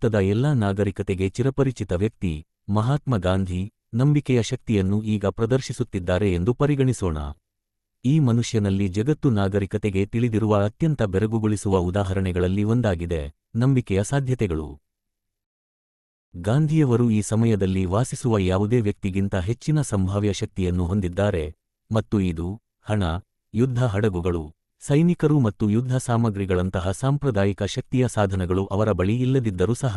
ಭಾರತದ ಎಲ್ಲಾ ನಾಗರಿಕತೆಗೆ ಚಿರಪರಿಚಿತ ವ್ಯಕ್ತಿ ಮಹಾತ್ಮ ಗಾಂಧಿ ನಂಬಿಕೆಯ ಶಕ್ತಿಯನ್ನು ಈಗ ಪ್ರದರ್ಶಿಸುತ್ತಿದ್ದಾರೆ ಎಂದು ಪರಿಗಣಿಸೋಣ. ಈ ಮನುಷ್ಯನಲ್ಲಿ ಜಗತ್ತು ನಾಗರಿಕತೆಗೆ ತಿಳಿದಿರುವ ಅತ್ಯಂತ ಬೆರಗುಗೊಳಿಸುವ ಉದಾಹರಣೆಗಳಲ್ಲಿ ಒಂದಾಗಿದೆ, ನಂಬಿಕೆಯ ಸಾಧ್ಯತೆಗಳು. ಗಾಂಧಿಯವರು ಈ ಸಮಯದಲ್ಲಿ ವಾಸಿಸುವ ಯಾವುದೇ ವ್ಯಕ್ತಿಗಿಂತ ಹೆಚ್ಚಿನ ಸಂಭಾವ್ಯ ಶಕ್ತಿಯನ್ನು ಹೊಂದಿದ್ದಾರೆ, ಮತ್ತು ಇದು ಹಣ, ಯುದ್ಧ ಹಡಗುಗಳು ಸೈನಿಕರು ಮತ್ತು ಯುದ್ಧ ಸಾಮಗ್ರಿಗಳಂತಹ ಸಾಂಪ್ರದಾಯಿಕ ಶಕ್ತಿಯ ಸಾಧನಗಳು ಅವರ ಬಳಿ ಇಲ್ಲದಿದ್ದರೂ ಸಹ,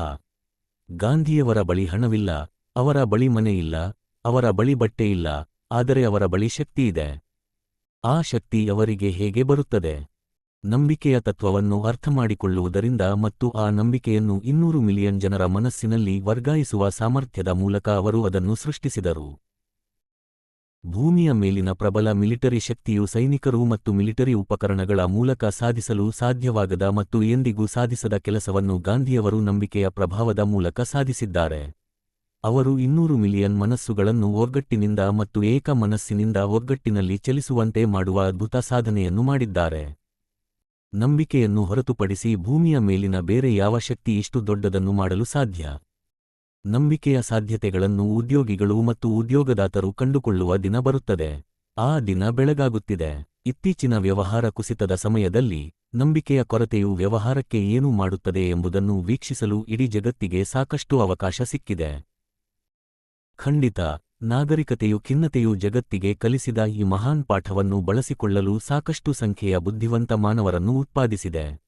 ಗಾಂಧಿಯವರ ಬಳಿ ಹಣವಿಲ್ಲ, ಅವರ ಬಳಿ ಮನೆಯಿಲ್ಲ ಅವರ ಬಳಿ ಬಟ್ಟೆ ಇಲ್ಲ, ಆದರೆ ಅವರ ಬಳಿ ಶಕ್ತಿಯಿದೆ ಆ ಶಕ್ತಿ ಅವರಿಗೆ ಹೇಗೆ ಬರುತ್ತದೆ? ನಂಬಿಕೆಯ ತತ್ವವನ್ನು ಅರ್ಥಮಾಡಿಕೊಳ್ಳುವುದರಿಂದ ಮತ್ತು ಆ ನಂಬಿಕೆಯನ್ನು ಇನ್ನೂರು ಮಿಲಿಯನ್ ಜನರ ಮನಸ್ಸಿನಲ್ಲಿ ವರ್ಗಾಯಿಸುವ ಸಾಮರ್ಥ್ಯದ ಮೂಲಕ ಅವರು ಅದನ್ನು ಸೃಷ್ಟಿಸಿದರು. ಭೂಮಿಯ ಮೇಲಿನ ಪ್ರಬಲ ಮಿಲಿಟರಿ ಶಕ್ತಿಯು ಸೈನಿಕರು ಮತ್ತು ಮಿಲಿಟರಿ ಉಪಕರಣಗಳ ಮೂಲಕ ಸಾಧಿಸಲು ಸಾಧ್ಯವಾಗದ ಮತ್ತು ಎಂದಿಗೂ ಸಾಧಿಸದ ಕೆಲಸವನ್ನು ಗಾಂಧಿಯವರು ನಂಬಿಕೆಯ ಪ್ರಭಾವದ ಮೂಲಕ ಸಾಧಿಸಿದ್ದಾರೆ. ಅವರು ಇನ್ನೂರು ಮಿಲಿಯನ್ ಮನಸ್ಸುಗಳನ್ನು ಒಗ್ಗಟ್ಟಿನಿಂದ ಮತ್ತು ಏಕ ಮನಸ್ಸಿನಿಂದ ಒಗ್ಗಟ್ಟಿನಲ್ಲಿ ಚಲಿಸುವಂತೆ ಮಾಡುವ ಅದ್ಭುತ ಸಾಧನೆಯನ್ನು ಮಾಡಿದ್ದಾರೆ. ನಂಬಿಕೆಯನ್ನು ಹೊರತುಪಡಿಸಿ ಭೂಮಿಯ ಮೇಲಿನ ಬೇರೆ ಯಾವ ಶಕ್ತಿ ಇಷ್ಟು ದೊಡ್ಡದನ್ನು ಮಾಡಲು ಸಾಧ್ಯ? ನಂಬಿಕೆಯ ಸಾಧ್ಯತೆಗಳನ್ನು ಉದ್ಯೋಗಿಗಳು ಮತ್ತು ಉದ್ಯೋಗದಾತರು ಕಂಡುಕೊಳ್ಳುವ ದಿನ ಬರುತ್ತದೆ. ಆ ದಿನ ಬೆಳಗಾಗುತ್ತಿದೆ. ಇತ್ತೀಚಿನ ವ್ಯವಹಾರ ಕುಸಿತದ ಸಮಯದಲ್ಲಿ ನಂಬಿಕೆಯ ಕೊರತೆಯು ವ್ಯವಹಾರಕ್ಕೆ ಏನು ಮಾಡುತ್ತದೆ ಎಂಬುದನ್ನು ವೀಕ್ಷಿಸಲು ಇಡೀ ಜಗತ್ತಿಗೆ ಸಾಕಷ್ಟು ಅವಕಾಶ ಸಿಕ್ಕಿದೆ. ಖಂಡಿತ, ನಾಗರಿಕತೆಯು ಖಿನ್ನತೆಯು ಜಗತ್ತಿಗೆ ಕಲಿಸಿದ ಈ ಮಹಾನ್ ಪಾಠವನ್ನು ಬಳಸಿಕೊಳ್ಳಲು ಸಾಕಷ್ಟು ಸಂಖ್ಯೆಯ ಬುದ್ಧಿವಂತ ಮಾನವರನ್ನು ಉತ್ಪಾದಿಸಿದೆ.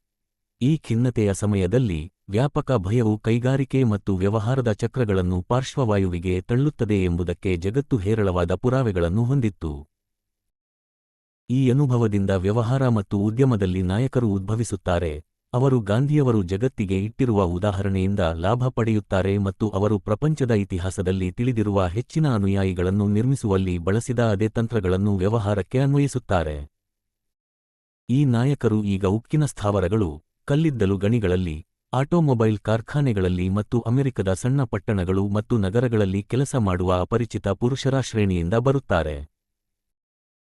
ಈ ಖಿನ್ನತೆಯ ಸಮಯದಲ್ಲಿ ವ್ಯಾಪಕ ಭಯವು ಕೈಗಾರಿಕೆ ಮತ್ತು ವ್ಯವಹಾರದ ಚಕ್ರಗಳನ್ನು ಪಾರ್ಶ್ವವಾಯುವಿಗೆ ತಳ್ಳುತ್ತದೆ ಎಂಬುದಕ್ಕೆ ಜಗತ್ತು ಹೇರಳವಾದ ಪುರಾವೆಗಳನ್ನು ಹೊಂದಿತ್ತು. ಈ ಅನುಭವದಿಂದ ವ್ಯವಹಾರ ಮತ್ತು ಉದ್ಯಮದಲ್ಲಿ ನಾಯಕರು ಉದ್ಭವಿಸುತ್ತಾರೆ. ಅವರು ಗಾಂಧಿಯವರು ಜಗತ್ತಿಗೆ ಇಟ್ಟಿರುವ ಉದಾಹರಣೆಯಿಂದ ಲಾಭ ಪಡೆಯುತ್ತಾರೆ ಮತ್ತು ಅವರು ಪ್ರಪಂಚದ ಇತಿಹಾಸದಲ್ಲಿ ತಿಳಿದಿರುವ ಹೆಚ್ಚಿನ ಅನುಯಾಯಿಗಳನ್ನು ನಿರ್ಮಿಸುವಲ್ಲಿ ಬಳಸಿದ ಅದೇ ತಂತ್ರಗಳನ್ನು ವ್ಯವಹಾರಕ್ಕೆ ಅನ್ವಯಿಸುತ್ತಾರೆ. ಈ ನಾಯಕರು ಈಗ ಉಕ್ಕಿನ ಸ್ಥಾವರಗಳು ಕಲ್ಲಿದ್ದಲು ಗಣಿಗಳಲ್ಲಿ, ಆಟೋಮೊಬೈಲ್ ಕಾರ್ಖಾನೆಗಳಲ್ಲಿ ಮತ್ತು ಅಮೆರಿಕದ ಸಣ್ಣ ಪಟ್ಟಣಗಳು ಮತ್ತು ನಗರಗಳಲ್ಲಿ ಕೆಲಸ ಮಾಡುವ ಅಪರಿಚಿತ ಪುರುಷರ ಶ್ರೇಣಿಯಿಂದ ಬರುತ್ತಾರೆ.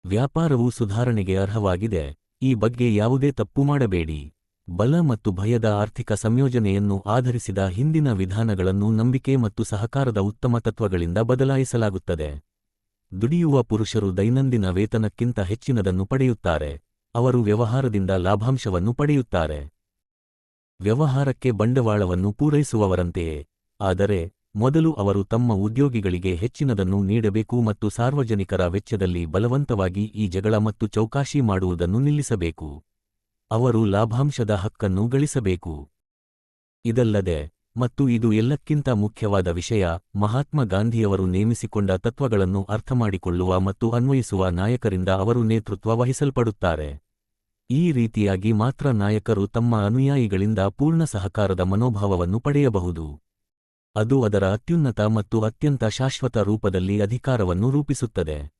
ವ್ಯಾಪಾರವು ಸುಧಾರಣೆಗೆ ಅರ್ಹವಾಗಿದೆ. ಈ ಬಗ್ಗೆ ಯಾವುದೇ ತಪ್ಪು ಮಾಡಬೇಡಿ. ಬಲ ಮತ್ತು ಭಯದ ಆರ್ಥಿಕ ಸಂಯೋಜನೆಯನ್ನು ಆಧರಿಸಿದ ಹಿಂದಿನ ವಿಧಾನಗಳನ್ನು ನಂಬಿಕೆ ಮತ್ತು ಸಹಕಾರದ ಉತ್ತಮ ತತ್ವಗಳಿಂದ ಬದಲಾಯಿಸಲಾಗುತ್ತದೆ. ದುಡಿಯುವ ಪುರುಷರು ದೈನಂದಿನ ವೇತನಕ್ಕಿಂತ ಹೆಚ್ಚಿನದನ್ನು ಪಡೆಯುತ್ತಾರೆ. ಅವರು ವ್ಯವಹಾರದಿಂದ ಲಾಭಾಂಶವನ್ನು ಪಡೆಯುತ್ತಾರೆ. ವ್ಯವಹಾರಕ್ಕೆ ಬಂಡವಾಳವನ್ನು ಪೂರೈಸುವವರಂತೆಯೇ. ಆದರೆ, ಮೊದಲು ಅವರು ತಮ್ಮ ಉದ್ಯೋಗಿಗಳಿಗೆ ಹೆಚ್ಚಿನದನ್ನು ನೀಡಬೇಕು ಮತ್ತು ಸಾರ್ವಜನಿಕರ ವೆಚ್ಚದಲ್ಲಿ ಬಲವಂತವಾಗಿ ಈ ಜಗಳ ಮತ್ತು ಚೌಕಾಶಿ ಮಾಡುವುದನ್ನು ನಿಲ್ಲಿಸಬೇಕು. ಅವರು ಲಾಭಾಂಶದ ಹಕ್ಕನ್ನು ಗಳಿಸಬೇಕು. ಇದಲ್ಲದೆ, ಮತ್ತು ಇದು ಎಲ್ಲಕ್ಕಿಂತ ಮುಖ್ಯವಾದ ವಿಷಯ, ಮಹಾತ್ಮ ಗಾಂಧಿಯವರು ನೇಮಿಸಿಕೊಂಡ ತತ್ವಗಳನ್ನು ಅರ್ಥಮಾಡಿಕೊಳ್ಳುವ ಮತ್ತು ಅನ್ವಯಿಸುವ ನಾಯಕರಿಂದ ಅವರು ನೇತೃತ್ವ ವಹಿಸಲ್ಪಡುತ್ತಾರೆ. ಈ ರೀತಿಯಾಗಿ ಮಾತ್ರ ನಾಯಕರು ತಮ್ಮ ಅನುಯಾಯಿಗಳಿಂದ ಪೂರ್ಣ ಸಹಕಾರದ ಮನೋಭಾವವನ್ನು ಪಡೆಯಬಹುದು. ಅದು ಅದರ ಅತ್ಯುನ್ನತ ಮತ್ತು ಅತ್ಯಂತ ಶಾಶ್ವತ ರೂಪದಲ್ಲಿ ಅಧಿಕಾರವನ್ನು ರೂಪಿಸುತ್ತದೆ.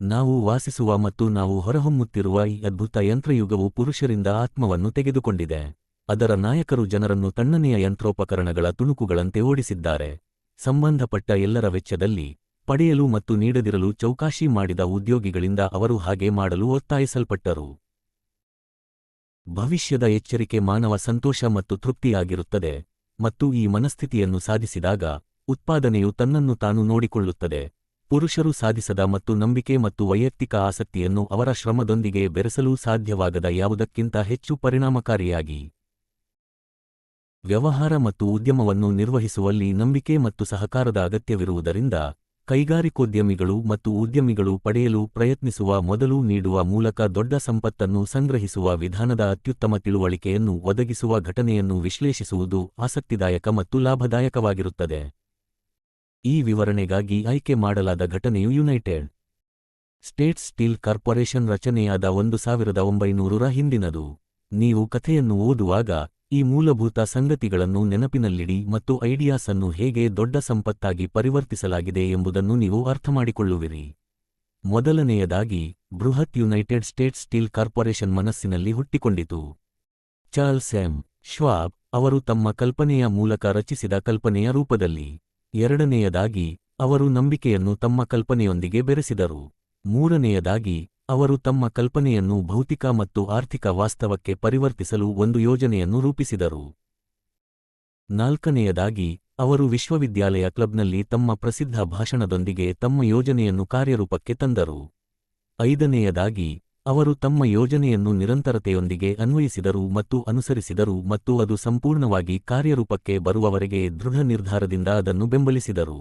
ನಾವು ವಾಸಿಸುವ ಮತ್ತು ನಾವು ಹೊರಹೊಮ್ಮುತ್ತಿರುವ ಈ ಅದ್ಭುತ ಯಂತ್ರಯುಗವು ಪುರುಷರಿಂದ ಆತ್ಮವನ್ನು ತೆಗೆದುಕೊಂಡಿದೆ. ಅದರ ನಾಯಕರು ಜನರನ್ನು ತಣ್ಣನೆಯ ಯಂತ್ರೋಪಕರಣಗಳ ತುಣುಕುಗಳಂತೆ ಓಡಿಸಿದ್ದಾರೆ. ಸಂಬಂಧಪಟ್ಟ ಎಲ್ಲರ ವೆಚ್ಚದಲ್ಲಿ, ಪಡೆಯಲು ಮತ್ತು ನೀಡದಿರಲು ಚೌಕಾಶಿ ಮಾಡಿದ ಉದ್ಯೋಗಿಗಳಿಂದ ಅವರು ಹಾಗೆ ಮಾಡಲು ಒತ್ತಾಯಿಸಲ್ಪಟ್ಟರು. ಭವಿಷ್ಯದ ಎಚ್ಚರಿಕೆ ಮಾನವ ಸಂತೋಷ ಮತ್ತು ತೃಪ್ತಿಯಾಗಿರುತ್ತದೆ ಮತ್ತು ಈ ಮನಸ್ಥಿತಿಯನ್ನು ಸಾಧಿಸಿದಾಗ ಉತ್ಪಾದನೆಯು ತನ್ನನ್ನು ತಾನು ನೋಡಿಕೊಳ್ಳುತ್ತದೆ. ಪುರುಷರು ಸಾಧಿಸದ ಮತ್ತು ನಂಬಿಕೆ ಮತ್ತು ವೈಯಕ್ತಿಕ ಆಸಕ್ತಿಯನ್ನು ಅವರ ಶ್ರಮದೊಂದಿಗೆ ಬೆರೆಸಲು ಸಾಧ್ಯವಾಗದ ಯಾವುದಕ್ಕಿಂತ ಹೆಚ್ಚು ಪರಿಣಾಮಕಾರಿಯಾಗಿ. ವ್ಯವಹಾರ ಮತ್ತು ಉದ್ಯಮವನ್ನು ನಿರ್ವಹಿಸುವಲ್ಲಿ ನಂಬಿಕೆ ಮತ್ತು ಸಹಕಾರದ ಅಗತ್ಯವಿರುವುದರಿಂದ ಕೈಗಾರಿಕೋದ್ಯಮಿಗಳು ಮತ್ತು ಉದ್ಯಮಿಗಳು ಪಡೆಯಲು ಪ್ರಯತ್ನಿಸುವ ಮೊದಲು ನೀಡುವ ಮೂಲಕ ದೊಡ್ಡ ಸಂಪತ್ತನ್ನು ಸಂಗ್ರಹಿಸುವ ವಿಧಾನದ ಅತ್ಯುತ್ತಮ ತಿಳುವಳಿಕೆಯನ್ನು ಒದಗಿಸುವ ಘಟನೆಯನ್ನು ವಿಶ್ಲೇಷಿಸುವುದು ಆಸಕ್ತಿದಾಯಕ ಮತ್ತು ಲಾಭದಾಯಕವಾಗಿರುತ್ತದೆ. ಈ ವಿವರಣೆಗಾಗಿ ಆಯ್ಕೆ ಮಾಡಲಾದ ಘಟನೆಯು ಯುನೈಟೆಡ್ ಸ್ಟೇಟ್ಸ್ ಸ್ಟೀಲ್ ಕಾರ್ಪೊರೇಷನ್ ರಚನೆಯಾದ ಒಂದು ಸಾವಿರದ ಒಂಬೈನೂರರ ಹಿಂದಿನದು. ನೀವು ಕಥೆಯನ್ನು ಓದುವಾಗ ಈ ಮೂಲಭೂತ ಸಂಗತಿಗಳನ್ನು ನೆನಪಿನಲ್ಲಿಡಿ ಮತ್ತು ಐಡಿಯಾಸ್ ಅನ್ನು ಹೇಗೆ ದೊಡ್ಡ ಸಂಪತ್ತಾಗಿ ಪರಿವರ್ತಿಸಲಾಗಿದೆ ಎಂಬುದನ್ನು ನೀವು ಅರ್ಥಮಾಡಿಕೊಳ್ಳುವಿರಿ. ಮೊದಲನೆಯದಾಗಿ, ಬೃಹತ್ ಯುನೈಟೆಡ್ ಸ್ಟೇಟ್ಸ್ ಸ್ಟೀಲ್ ಕಾರ್ಪೊರೇಷನ್ ಮನಸ್ಸಿನಲ್ಲಿ ಹುಟ್ಟಿಕೊಂಡಿತು. Charles M. ಶ್ವಾಬ್ ಅವರು ತಮ್ಮ ಕಲ್ಪನೆಯ ಮೂಲಕ ರಚಿಸಿದ ಕಲ್ಪನೆಯ ರೂಪದಲ್ಲಿ. ಎರಡನೆಯದಾಗಿ, ಅವರು ನಂಬಿಕೆಯನ್ನು ತಮ್ಮ ಕಲ್ಪನೆಯೊಂದಿಗೆ ಬೆರೆಸಿದರು. ಮೂರನೆಯದಾಗಿ, ಅವರು ತಮ್ಮ ಕಲ್ಪನೆಯನ್ನು ಭೌತಿಕ ಮತ್ತು ಆರ್ಥಿಕ ವಾಸ್ತವಕ್ಕೆ ಪರಿವರ್ತಿಸಲು ಒಂದು ಯೋಜನೆಯನ್ನು ರೂಪಿಸಿದರು. ನಾಲ್ಕನೆಯದಾಗಿ, ಅವರು ವಿಶ್ವವಿದ್ಯಾಲಯ ಕ್ಲಬ್ನಲ್ಲಿ ತಮ್ಮ ಪ್ರಸಿದ್ಧ ಭಾಷಣದೊಂದಿಗೆ ತಮ್ಮ ಯೋಜನೆಯನ್ನು ಕಾರ್ಯರೂಪಕ್ಕೆ ತಂದರು. ಐದನೆಯದಾಗಿ, ಅವರು ತಮ್ಮ ಯೋಜನೆಯನ್ನು ನಿರಂತರತೆಯೊಂದಿಗೆ ಅನ್ವಯಿಸಿದರು ಮತ್ತು ಅನುಸರಿಸಿದರು ಮತ್ತು ಅದು ಸಂಪೂರ್ಣವಾಗಿ ಕಾರ್ಯರೂಪಕ್ಕೆ ಬರುವವರೆಗೆ ದೃಢ ನಿರ್ಧಾರದಿಂದ ಅದನ್ನು ಬೆಂಬಲಿಸಿದರು.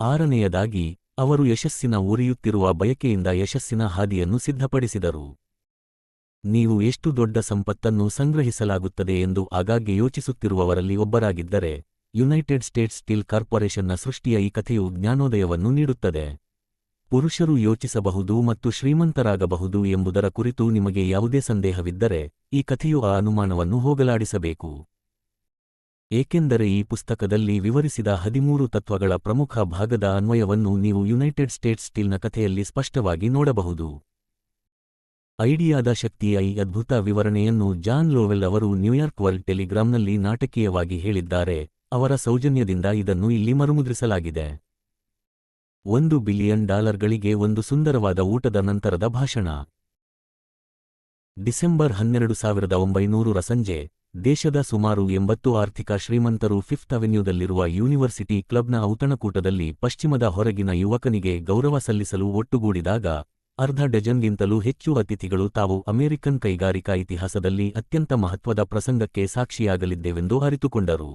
ಆರನೆಯದಾಗಿ ಅವರು ಯಶಸ್ಸಿನ ಉರಿಯುತ್ತಿರುವ ಬಯಕೆಯಿಂದ ಯಶಸ್ಸಿನ ಹಾದಿಯನ್ನು ಸಿದ್ಧಪಡಿಸಿದರು. ನೀವು ಎಷ್ಟು ದೊಡ್ಡ ಸಂಪತ್ತನ್ನು ಸಂಗ್ರಹಿಸಲಾಗುತ್ತದೆ ಎಂದು ಆಗಾಗ್ಗೆ ಯೋಚಿಸುತ್ತಿರುವವರಲ್ಲಿ ಒಬ್ಬರಾಗಿದ್ದರೆ, ಯುನೈಟೆಡ್ ಸ್ಟೇಟ್ಸ್ ಸ್ಟೀಲ್ ಕಾರ್ಪೊರೇಷನ್ನ ಸೃಷ್ಟಿಯ ಈ ಕಥೆಯು ಜ್ಞಾನೋದಯವನ್ನು ನೀಡುತ್ತದೆ. ಪುರುಷರು ಯೋಚಿಸಬಹುದು ಮತ್ತು ಶ್ರೀಮಂತರಾಗಬಹುದು ಎಂಬುದರ ಕುರಿತು ನಿಮಗೆ ಯಾವುದೇ ಸಂದೇಹವಿದ್ದರೆ, ಈ ಕಥೆಯು ಆ ಅನುಮಾನವನ್ನು ಹೋಗಲಾಡಿಸಬೇಕು. ಏಕೆಂದರೆ ಈ ಪುಸ್ತಕದಲ್ಲಿ ವಿವರಿಸಿದ ಹದಿಮೂರು ತತ್ವಗಳ ಪ್ರಮುಖ ಭಾಗದ ಅನ್ವಯವನ್ನು ನೀವು ಯುನೈಟೆಡ್ ಸ್ಟೇಟ್ಸ್ ಸ್ಟೀಲ್ನ ಕಥೆಯಲ್ಲಿ ಸ್ಪಷ್ಟವಾಗಿ ನೋಡಬಹುದು. ಐಡಿಯಾದ ಶಕ್ತಿಯ ಈ ಅದ್ಭುತ ವಿವರಣೆಯನ್ನು ಜಾನ್ ಲೋವೆಲ್ ಅವರು ನ್ಯೂಯಾರ್ಕ್ ವರ್ಲ್ಡ್ ಟೆಲಿಗ್ರಾಂನಲ್ಲಿ ನಾಟಕೀಯವಾಗಿ ಹೇಳಿದ್ದಾರೆ, ಅವರ ಸೌಜನ್ಯದಿಂದ ಇದನ್ನು ಇಲ್ಲಿ ಮರುಮುದ್ರಿಸಲಾಗಿದೆ. ಒಂದು ಬಿಲಿಯನ್ ಡಾಲರ್ಗಳಿಗೆ ಒಂದು ಸುಂದರವಾದ ಊಟದ ನಂತರದ ಭಾಷಣ. ಡಿಸೆಂಬರ್ ಹನ್ನೆರಡು ಸಾವಿರದ ಒಂಬೈನೂರರ ಸಂಜೆ ದೇಶದ ಸುಮಾರು ಎಂಬತ್ತು ಆರ್ಥಿಕ ಶ್ರೀಮಂತರು ಫಿಫ್ತ್ ಅವೆನ್ಯೂದಲ್ಲಿರುವ ಯೂನಿವರ್ಸಿಟಿ ಕ್ಲಬ್ನ ಔತಣಕೂಟದಲ್ಲಿ ಪಶ್ಚಿಮದ ಹೊರಗಿನ ಯುವಕನಿಗೆ ಗೌರವ ಸಲ್ಲಿಸಲು ಒಟ್ಟುಗೂಡಿದಾಗ, ಅರ್ಧ ಡಜನ್ಗಿಂತಲೂ ಹೆಚ್ಚು ಅತಿಥಿಗಳು ತಾವು ಅಮೆರಿಕನ್ ಕೈಗಾರಿಕಾ ಇತಿಹಾಸದಲ್ಲಿ ಅತ್ಯಂತ ಮಹತ್ವದ ಪ್ರಸಂಗಕ್ಕೆ ಸಾಕ್ಷಿಯಾಗಲಿದ್ದೇವೆಂದು ಅರಿತುಕೊಂಡರು.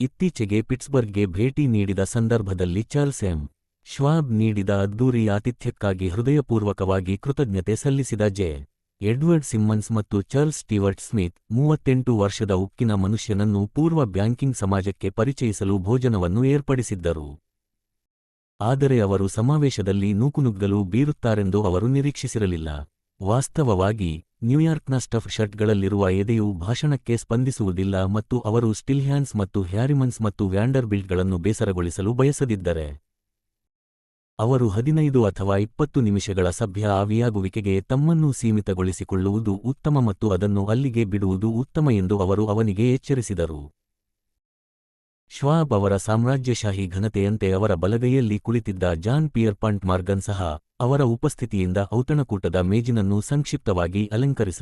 ಇತ್ತೀಚೆಗೆ ಪಿಟ್ಸ್ಬರ್ಗ್ಗೆ ಭೇಟಿ ನೀಡಿದ ಸಂದರ್ಭದಲ್ಲಿ ಚಾರ್ಲ್ಸ್ ಎಂ. ಶ್ವಾಬ್ ನೀಡಿದ ಅದ್ದೂರಿ ಆತಿಥ್ಯಕ್ಕಾಗಿ ಹೃದಯಪೂರ್ವಕವಾಗಿ ಕೃತಜ್ಞತೆ ಸಲ್ಲಿಸಿದ ಜೆ. ಎಡ್ವರ್ಡ್ ಸಿಮ್ಮನ್ಸ್ ಮತ್ತು ಚಾರ್ಲ್ಸ್ ಸ್ಟೀವರ್ಟ್ ಸ್ಮಿತ್ ಮೂವತ್ತೆಂಟು ವರ್ಷದ ಉಕ್ಕಿನ ಮನುಷ್ಯನನ್ನು ಪೂರ್ವ ಬ್ಯಾಂಕಿಂಗ್ ಸಮಾಜಕ್ಕೆ ಪರಿಚಯಿಸಲು ಭೋಜನವನ್ನು ಏರ್ಪಡಿಸಿದ್ದರು. ಆದರೆ ಅವರು ಸಮಾವೇಶದಲ್ಲಿ ನೂಕುನುಗ್ಗಲು ಬೀರುತ್ತಾರೆಂದು ಅವರು ನಿರೀಕ್ಷಿಸಿರಲಿಲ್ಲ. ವಾಸ್ತವವಾಗಿ, ನ್ಯೂಯಾರ್ಕ್ನ ಸ್ಟಫ್ ಶರ್ಟ್ಗಳಲ್ಲಿರುವ ಎದೆಯು ಭಾಷಣಕ್ಕೆ ಸ್ಪಂದಿಸುವುದಿಲ್ಲ ಮತ್ತು ಅವರು ಸ್ಟಿಲ್ಹ್ಯಾನ್ಸ್ ಮತ್ತು ಹ್ಯಾರಿಮನ್ಸ್ ಮತ್ತು ವ್ಯಾಂಡರ್ಬಿಲ್ಟ್ಗಳನ್ನು ಬೇಸರಗೊಳಿಸಲು ಬಯಸದಿದ್ದರೆ. ಅವರು ಹದಿನೈದು ಅಥವಾ ಇಪ್ಪತ್ತು ನಿಮಿಷಗಳ ಸಭ್ಯ ಆವಿಯಾಗುವಿಕೆಗೆ ತಮ್ಮನ್ನು ಸೀಮಿತಗೊಳಿಸಿಕೊಳ್ಳುವುದು ಉತ್ತಮ ಮತ್ತು ಅದನ್ನು ಅಲ್ಲಿಗೆ ಬಿಡುವುದು ಉತ್ತಮ ಎಂದು ಅವರು ಅವನಿಗೆ ಎಚ್ಚರಿಸಿದರು. ಶ್ವಾಬ್ ಅವರ ಸಾಮ್ರಾಜ್ಯಶಾಹಿ ಘನತೆಯಂತೆ ಅವರ ಬಲಗೈಯಲ್ಲಿ ಕುಳಿತಿದ್ದ ಜಾನ್ ಪಿಯರ್ಪಾಂಟ್ ಮಾರ್ಗನ್ ಸಹ ಅವರ ಉಪಸ್ಥಿತಿಯಿಂದ ಔತಣಕೂಟದ ಮೇಜಿನನ್ನು ಸಂಕ್ಷಿಪ್ತವಾಗಿ ಅಲಂಕರಿಸಲು